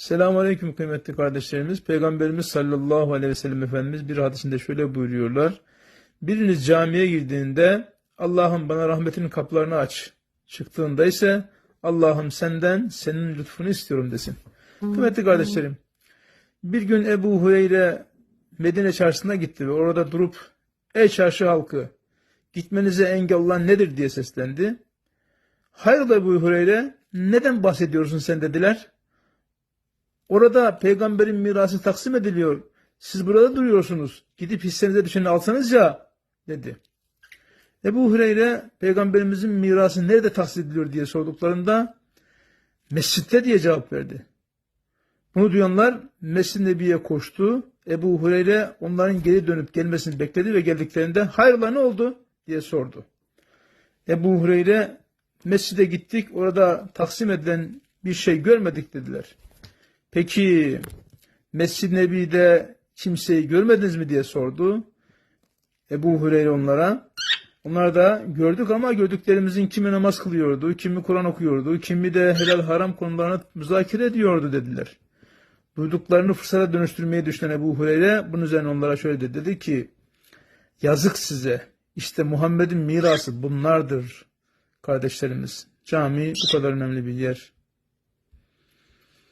Selamun Aleyküm kıymetli kardeşlerimiz. Peygamberimiz sallallahu aleyhi ve sellem Efendimiz bir hadisinde şöyle buyuruyorlar. Biriniz camiye girdiğinde Allah'ım bana rahmetinin kapılarını aç. Çıktığında ise Allah'ım senden senin lütfunu istiyorum desin. Kıymetli kardeşlerim, bir gün Ebu Hureyre Medine çarşısına gitti ve orada durup ey çarşı halkı gitmenize engel olan nedir diye seslendi. Hayrola Ebu Hureyre neden bahsediyorsun sen dediler. Orada peygamberin mirası taksim ediliyor. Siz burada duruyorsunuz. Gidip hissenize düşeni alsanız ya dedi. Ebu Hureyre peygamberimizin mirası nerede tahsil ediliyor diye sorduklarında mescitte diye cevap verdi. Bunu duyanlar Mescid-i Nebi'ye koştu. Ebu Hureyre onların geri dönüp gelmesini bekledi ve geldiklerinde hayrola ne oldu diye sordu. Ebu Hureyre mescide gittik orada taksim edilen bir şey görmedik dediler. Peki Mescid-i Nebi'de kimseyi görmediniz mi diye sordu. Ebu Hureyre onlara. Onlar da gördük ama gördüklerimizin kimi namaz kılıyordu, kimi Kur'an okuyordu, kimi de helal haram konularını müzakere ediyordu dediler. Duyduklarını fırsata dönüştürmeyi düşünen Ebu Hureyre bunun üzerine onlara şöyle dedi. Dedi ki yazık size işte Muhammed'in mirası bunlardır kardeşlerimiz. Cami bu kadar önemli bir yer.